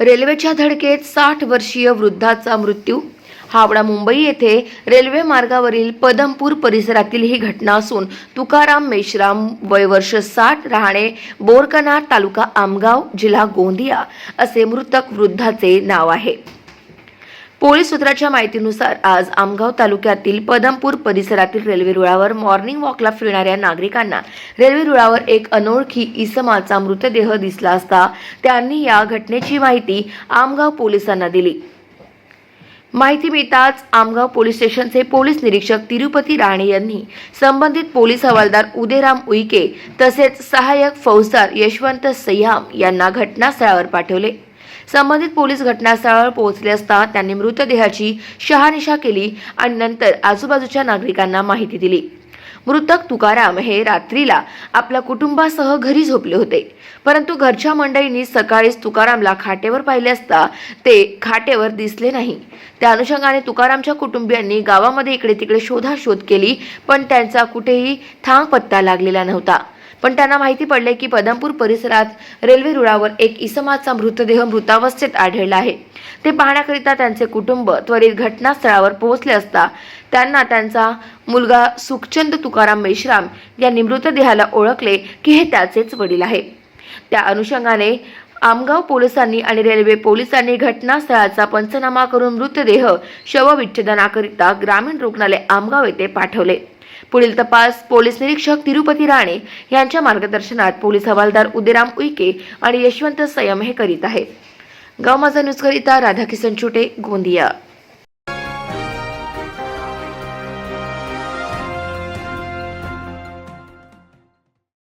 रेल्वेच्या धडकेत साठ वर्षीय वृद्धाचा मृत्यू. हावडा मुंबई येथे रेल्वे मार्गावरील पदमपूर परिसरातील ही घटना असून तुकाराम मेश्राम वय वर्ष साठ राहणे बोरकनार तालुका आमगाव जिल्हा गोंदिया असे मृतक वृद्धाचे नाव आहे. पोलीस सूत्राच्या माहितीनुसार आज आमगाव तालुक्यातील पदमपूर परिसरातील रेल्वे रुळावर मॉर्निंग वॉकला फिरणाऱ्या नागरिकांना रेल्वे रुळावर एक अनोळखी इसमाचा मृतदेह दिसला असता त्यांनी या घटनेची माहिती आमगाव पोलिसांना दिली. माहिती मिळताच आमगाव पोलीस स्टेशनचे पोलीस निरीक्षक तिरुपती राणे यांनी संबंधित पोलीस हवालदार उदेराम उईके तसेच सहाय्यक फौजदार यशवंत सय्याम यांना घटनास्थळावर पाठवले. संबंधित पोलीस घटनास्थळावर पोहोचले असता त्यांनी मृतदेहाची शहानिशा केली आणि नंतर आजूबाजूच्या नागरिकांना माहिती दिली. मृतक तुकाराम हे रात्रीला आपल्या कुटुंबासह घरी झोपले होते. परंतु घरच्या मंडळींनी सकाळीच तुकारामला खाटेवर पाहिले असता ते खाटेवर दिसले नाही. त्या अनुषंगाने तुकारामच्या कुटुंबियांनी गावामध्ये इकडे तिकडे शोधाशोध केली पण त्यांचा कुठेही थांग पत्ता लागलेला नव्हता. पण त्यांना माहिती पडले की पदमपूर परिसरात रेल्वे रुळावर एक इसमाचा मृतदेह मृतावस्थेत आढळला आहे. ते पाहण्याकरिता त्यांचे कुटुंब त्वरित घटनास्थळावर पोहोचले असता त्यांना त्यांचा मुलगा सुखचंद तुकाराम मेश्राम यांनी मृतदेहाला ओळखले की हे त्याचेच वडील आहे. त्या अनुषंगाने आमगाव पोलिसांनी आणि रेल्वे पोलिसांनी घटनास्थळाचा पंचनामा करून मृतदेह शवविच्छेदनाकरिता ग्रामीण रुग्णालय आमगाव येथे पाठवले. पुढील तपास पोलीस निरीक्षक तिरुपती राणे यांच्या मार्गदर्शनात पोलीस हवालदार उदयराम उईके आणि यशवंत संयम हे करीत आहेत. गाव माझा न्यूजकरिता राधाकिसन छोटे गोंदिया.